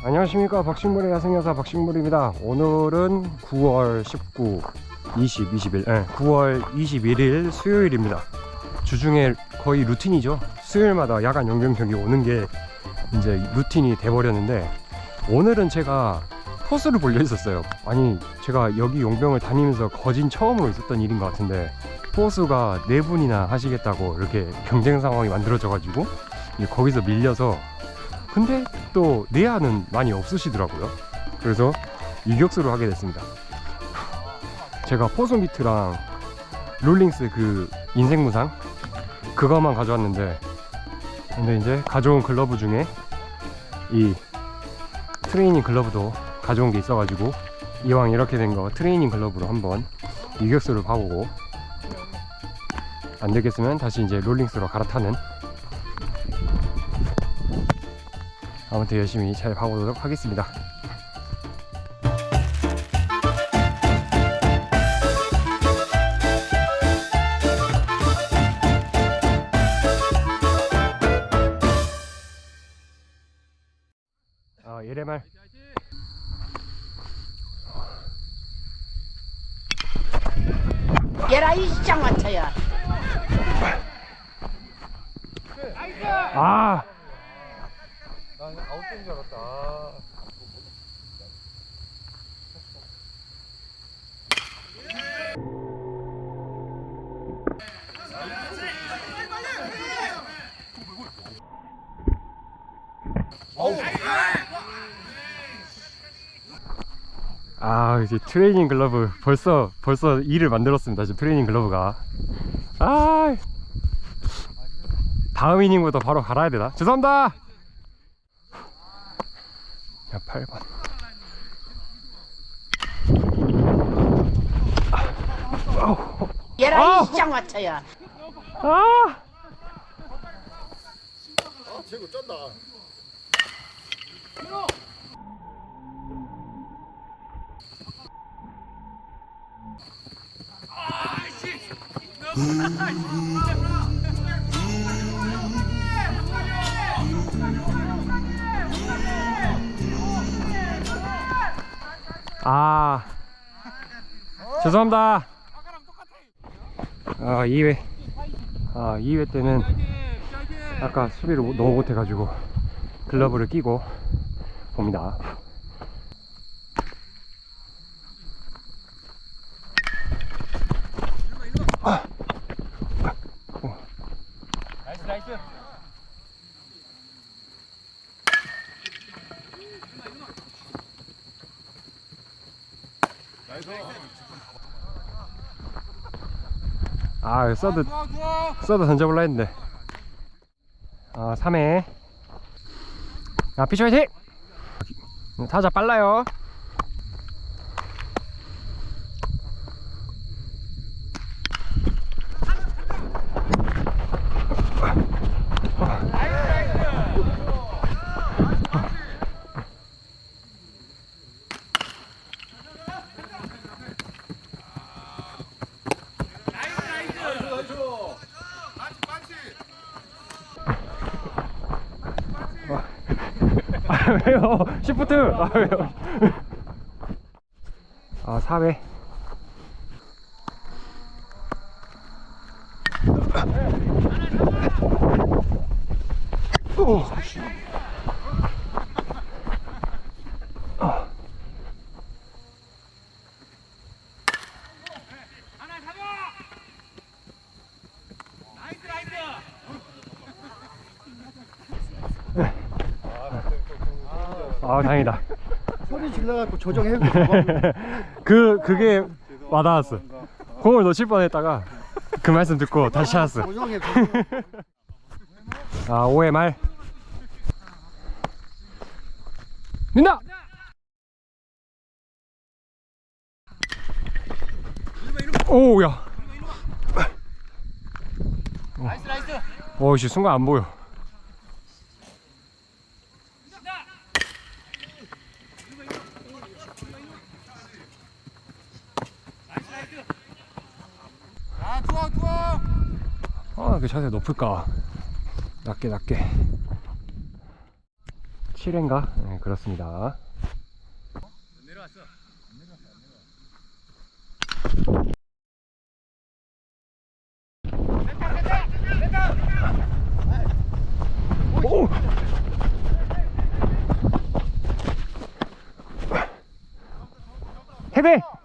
안녕하십니까. 박식물의 야생여사 박식물입니다. 오늘은 9월 19, 20, 21, 네, 9월 21일 수요일입니다. 주중에 거의 루틴이죠. 수요일마다 야간 용병격이 오는 게 이제 루틴이 돼버렸는데 오늘은 제가 포스를 볼려 있었어요. 아니 제가 여기 용병을 다니면서 거진 처음으로 있었던 일인 것 같은데 포수가 네 분이나 하시겠다고 이렇게 경쟁 상황이 만들어져 가지고 거기서 밀려서 근데 또 내야는 많이 없으시더라고요. 그래서 유격수로 하게 됐습니다. 제가 포송 비트랑 롤링스 그 인생 무상 그거만 가져왔는데 근데 이제 가져온 글러브 중에 이 트레이닝 글러브도 가져온 게 있어가지고 이왕 이렇게 된 거 트레이닝 글러브로 한번 유격수를 봐보고 안 되겠으면 다시 이제 롤링스로 갈아타는 아무튼 열심히 잘 봐보도록 하겠습니다. 아, 예레말. 얘라 이 시장 맞춰야 아, 아웃된 줄 알았다. 아, 이제 트레이닝 글러브 벌써 벌써 일을 만들었습니다. 지금 트레이닝 글러브가. 아, 다음 이닝부터 바로 갈아야 되나? 죄송합니다. 야, 8번. 얘라. 이 시장 맞춰야 아! 아, 제거 쩐다. 아. 죄송합니다. 아, 2회. 아, 2회 때는 아까 수비를 못- 너무 못해가지고 글러브를 끼고 봅니다. 나이스, 나이스. 나이스. 아, 서드. 서드 던져볼라 했는데. 아, 3회. 아, 피치 화이팅! 타자 빨라요. 아, 왜요? 시프트! 아, 왜요? 아, 4회. 오. 아, 다행이다. 소리 질러갖고 조정해도 그 그게 와닿았어. 공을 놓칠 뻔했다가 그 말씀 듣고 다시 찾았어. 조정해. 아 5회 말. 민다. 오야. 나이스, 나이스. 어이씨 순간 안 보여. 아, 좋아, 좋아. 아, 그 자세 높을까? 낮게, 낮게. 7회인가? 네, 그렇습니다. 내려왔어. 오! 해배!